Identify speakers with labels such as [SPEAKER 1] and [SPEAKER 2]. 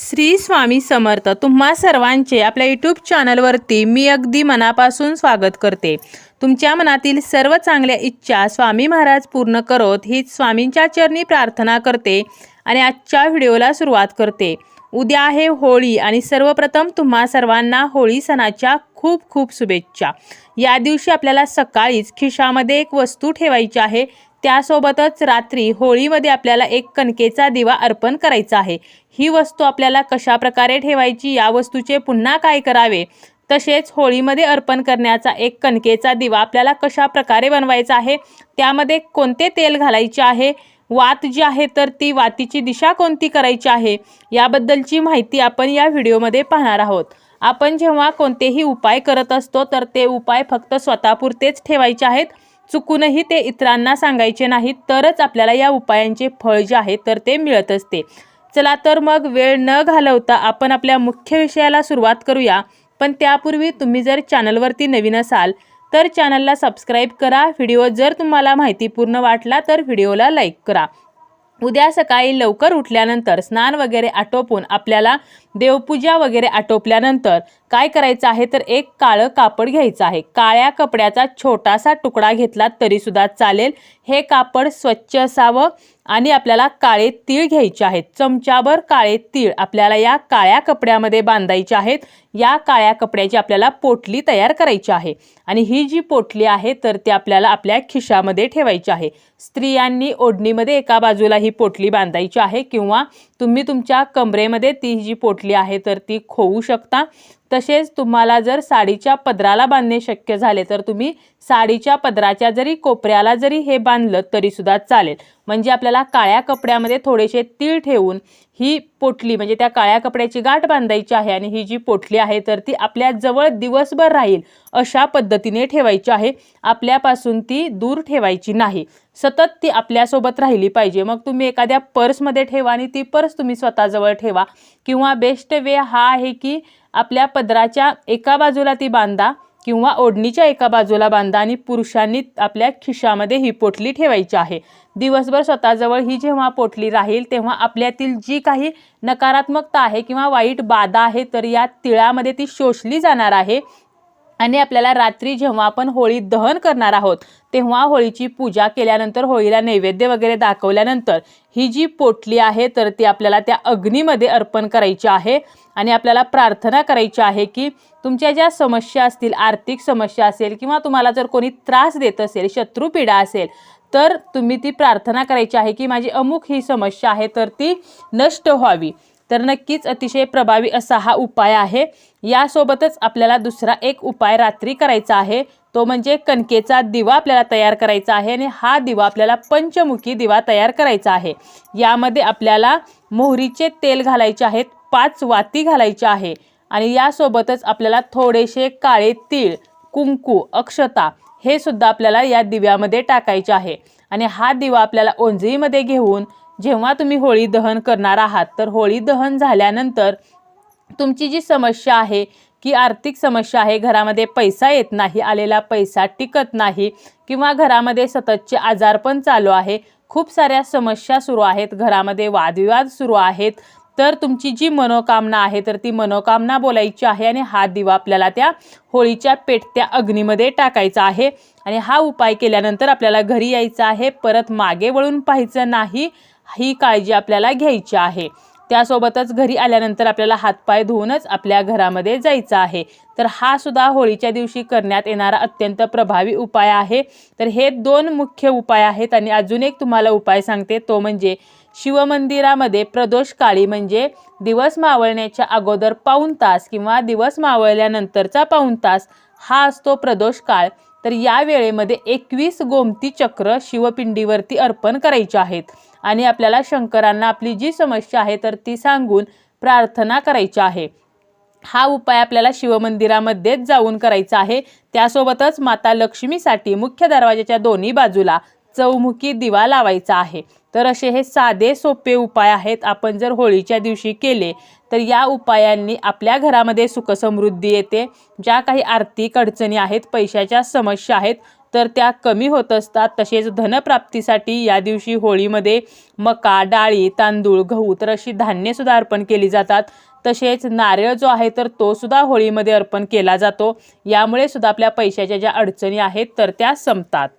[SPEAKER 1] श्री स्वामी समर्थ तुम्हा सर्वांचे आपल्या यूट्यूब चॅनलवरती मी अगदी मनापासून स्वागत करते. तुमच्या मनातील सर्व चांगल्या इच्छा स्वामी महाराज पूर्ण करोत हीच स्वामींच्या चरणी प्रार्थना करते आणि आजच्या व्हिडिओला सुरुवात करते. उद्या आहे होळी आणि सर्वप्रथम तुम्हा सर्वांना होळी सणाच्या खूप खूप शुभेच्छा. या दिवशी आपल्याला सकाळीच खिशामध्ये एक वस्तू ठेवायची आहे त्यासोबतच रात्री होळीमध्ये आपल्याला एक कणकेचा दिवा अर्पण करायचा आहे. ही वस्तू आपल्याला कशा प्रकारे ठेवायची या वस्तूचे पुन्हा काय करावे? तसेच होळीमध्ये अर्पण करण्याचा एक कणकेचा दिवा आपल्याला कशा प्रकारे बनवायचा आहे? त्यामध्ये कोणते तेल घालायचे आहे? वात जी आहे तर ती वातीची दिशा कोणती करायची आहे? याबद्दलची माहिती आपण या व्हिडिओमध्ये पाहणार आहोत. आपण जेव्हा कोणतेही उपाय करत असतो तर ते उपाय फक्त स्वतःपुरतेच ठेवायचे आहेत. चुकूनही ते इतरांना सांगायचे नाहीत तरच आपल्याला या उपायांचे फळ जे आहे तर ते मिळत असते. चला तर मग वेळ न घालवता आपण आपल्या मुख्य विषयाला सुरुवात करूया. पण त्यापूर्वी तुम्ही जर चॅनलवरती नवीन असाल तर चॅनलला सबस्क्राईब करा. व्हिडिओ जर तुम्हाला माहितीपूर्ण वाटला तर व्हिडिओला लाईक करा. उद्या सकाळी लवकर उठल्यानंतर स्नान वगैरे आटोपून आपल्याला देवपूजा वगैरे आटोपल्यानंतर काय करायचं आहे? तर एक काळं कापड घ्यायचं आहे. काळ्या कपड्याचा छोटासा तुकडा घेतला तरीसुद्धा चालेल. हे कापड स्वच्छ असावं. आणि आपल्याला काळे तीळ घ्यायचे आहेत. चमच्याभर काळे तीळ आपल्याला या काळ्या कपड्यामध्ये बांधायचे आहेत. या काळ्या कपड्याची आपल्याला पोटली तयार करायची आहे. आणि ही जी पोटली आहे तर ती आपल्याला आपल्या खिशामध्ये ठेवायची आहे. स्त्रियांनी ओढणीमध्ये एका बाजूला ही पोटली बांधायची आहे किंवा तुम्ही तुमच्या कमरेमध्ये ती जी पोटली आहे तर ती खोवू शकता. तसेच तुम्हाला जर साडीच्या पदराला बांधणे शक्य झाले तर तुम्ही साडीच्या पदराच्या जरी कोपऱ्याला जरी हे बांधलं तरीसुद्धा चालेल. म्हणजे आपल्याला काळ्या कपड्यामध्ये थोडेसे तीळ ठेवून ही पोटली म्हणजे त्या काळ्या कपड्याची गाठ बांधायची आहे आणि ही जी पोटली आहे तर ती आपल्या जवळ दिवसभर राहील अशा पद्धतीने ठेवायची आहे. आपल्यापासून ती दूर ठेवायची नाही. सतत ती आपल्यासोबत राहिली पाहिजे. मग तुम्ही एखाद्या पर्समध्ये ठेवा आणि ती पर्स तुम्ही स्वतःजवळ ठेवा. किंवा बेस्ट वे हा आहे की आपल्या पदराच्या एका बाजूला ती बांधा. किंवा ओढणीच्या एका बाजूला बांधा आणि पुरुषांनी आपल्या खिशामध्ये ही पोटली ठेवायची आहे. दिवसभर स्वतःजवळ ही जेव्हा पोटली राहील तेव्हा आपल्यातील जी काही नकारात्मकता आहे किंवा वाईट बाधा आहे तर या तिळामध्ये ती शोषली जाणार आहे. आणि आपल्याला रात्री जेव्हा आपण होळी दहन करणार आहोत तेव्हा होळीची पूजा केल्यानंतर होळीला नैवेद्य वगैरे दाखवल्यानंतर ही जी पोटली आहे तर ती आपल्याला त्या अग्नीमध्ये अर्पण करायची आहे. आणि आपल्याला प्रार्थना करायची आहे की तुमच्या ज्या समस्या असतील आर्थिक समस्या असेल किंवा तुम्हाला जर कोणी त्रास देत असेल शत्रुपीडा असेल तर तुम्ही ती प्रार्थना करायची आहे की माझी अमुक ही समस्या आहे तर ती नष्ट व्हावी. तर नक्कीच अतिशय प्रभावी असा हा उपाय आहे. यासोबतच आपल्याला दुसरा एक उपाय रात्री करायचा आहे. तो म्हणजे कणकेचा दिवा आपल्याला तयार करायचा आहे आणि हा दिवा आपल्याला पंचमुखी दिवा तयार करायचा आहे. यामध्ये आपल्याला मोहरीचे तेल घालायचे आहेत पाच वाती घालायचे आहे आणि यासोबतच आपल्याला थोडेसे काळे तीळ कुंकू अक्षता हे सुद्धा आपल्याला या दिव्यामध्ये टाकायचे आहे. आणि हा दिवा आपल्याला ओंजळीमध्ये घेऊन जेव्हा तुम्ही होळी दहन करणार आहात तर होळी दहन झाल्यानंतर तुमची जी समस्या आहे की आर्थिक समस्या आहे घरामध्ये पैसा येत नाही आलेला पैसा टिकत नाही किंवा घरामध्ये सततचे आजार पण चालू आहे खूप साऱ्या समस्या सुरू आहेत घरामध्ये वादविवाद सुरू आहेत तर तुमची जी मनोकामना आहे तर ती मनोकामना बोलायची आहे आणि हा दिवा आपल्याला त्या होळीच्या पेटत्या अग्नीमध्ये टाकायचा आहे. आणि हा उपाय केल्यानंतर आपल्याला घरी यायचं आहे परत मागे वळून पाहायचं नाही ही काळजी आपल्याला घ्यायची आहे. त्यासोबतच घरी आल्यानंतर आपल्याला हातपाय धुवूनच आपल्या घरामध्ये जायचं आहे. तर हा सुद्धा होळीच्या दिवशी करण्यात येणारा अत्यंत प्रभावी उपाय आहे. तर हे दोन मुख्य उपाय आहेत आणि अजून एक तुम्हाला उपाय सांगते. तो म्हणजे शिवमंदिरामध्ये प्रदोष काळी म्हणजे दिवस मावळण्याच्या अगोदर पाऊण तास किंवा दिवस मावळल्यानंतरचा पाऊण तास हा असतो प्रदोष काळ. तर या वेळेमध्ये एकवीस गोमती चक्र शिवपिंडीवरती अर्पण करायचे आहेत. आणि आपल्याला शंकरांना आपली जी समस्या आहे तर ती सांगून प्रार्थना करायची आहे. हा उपाय आपल्याला शिवमंदिरामध्येच जाऊन करायचा आहे. त्यासोबतच माता लक्ष्मीसाठी मुख्य दरवाजाच्या दोन्ही बाजूला चौमुखी दिवा लावायचा आहे. तर असे हे साधे सोपे उपाय आहेत. आपण जर होळीच्या दिवशी केले तर या उपायांनी आपल्या घरामध्ये सुखसमृद्धी येते. ज्या काही आर्थिक अडचणी आहेत पैशाच्या समस्या आहेत तर त्या कमी होत असतात. तसेच धनप्राप्तीसाठी या दिवशी होळीमध्ये मका डाळी तांदूळ गहू तर अशी धान्यसुद्धा अर्पण केली जातात. तसेच नारळ जो आहे तर तो सुद्धा होळीमध्ये अर्पण केला जातो. यामुळे सुद्धा आपल्या पैशाच्या ज्या अडचणी आहेत तर त्या संपतात.